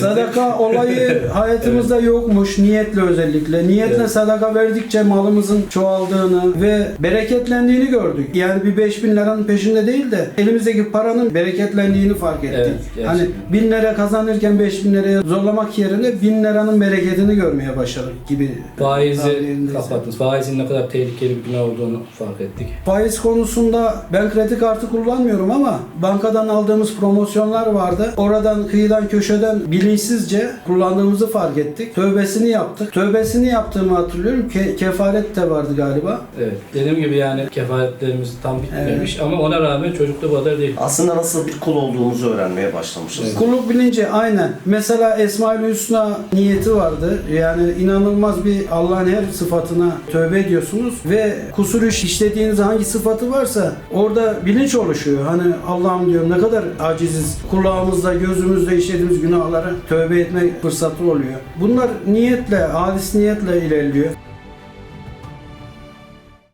Sadaka olayı hayatımızda yokmuş niyetle özellikle. Niyetle Evet. sadaka verdikçe malımızın çoğaldığını ve bereketlendiğini gördük. Yani bir 5000 liranın peşinde değil de elimizdeki paranın bereketlendiğini fark ettik. Evet, gerçekten. hani 1000 lira kazanırken 5000 liraya zorlamak yerine 1000 liranın bereketini görmeye başladık gibi. Faizi tabirindeyse. kapattınız. Faizin ne kadar tehlikeli bir günah olduğunu fark ettik. Faiz konusunda ben kredi kartı kullanmıyorum ama bankadan aldığımız promosyonlar vardı. Oradan kıyıdan köşeden bilinçsizce kullandığımızı fark ettik. Tövbesini yaptık. Tövbesini yaptığımı hatırlıyorum. Ke- kefaret de vardı galiba. Evet. Dediğim gibi yani kefaretlerimiz tam bitmemiş ama ona rağmen çocukta bu kadar değil. Aslında nasıl bir kul olduğumuzu öğrenmeye başlamışız. Evet. Kulluk bilinci aynen. Mesela Esma-ül Hüsna niyeti vardı. Yani inanılmaz bir Allah'ın her sıfatına tövbe ediyorsunuz ve kusur iş işlediğiniz hangi sıfatı varsa orada bilinç oluşuyor. Hani Allah'ım diyorum ne kadar aciziz. Kulağımızda, gözümüzde işlediğimiz günahlara tövbe etme fırsatı oluyor. Bunlar niyetle, halis niyetle ilerliyor.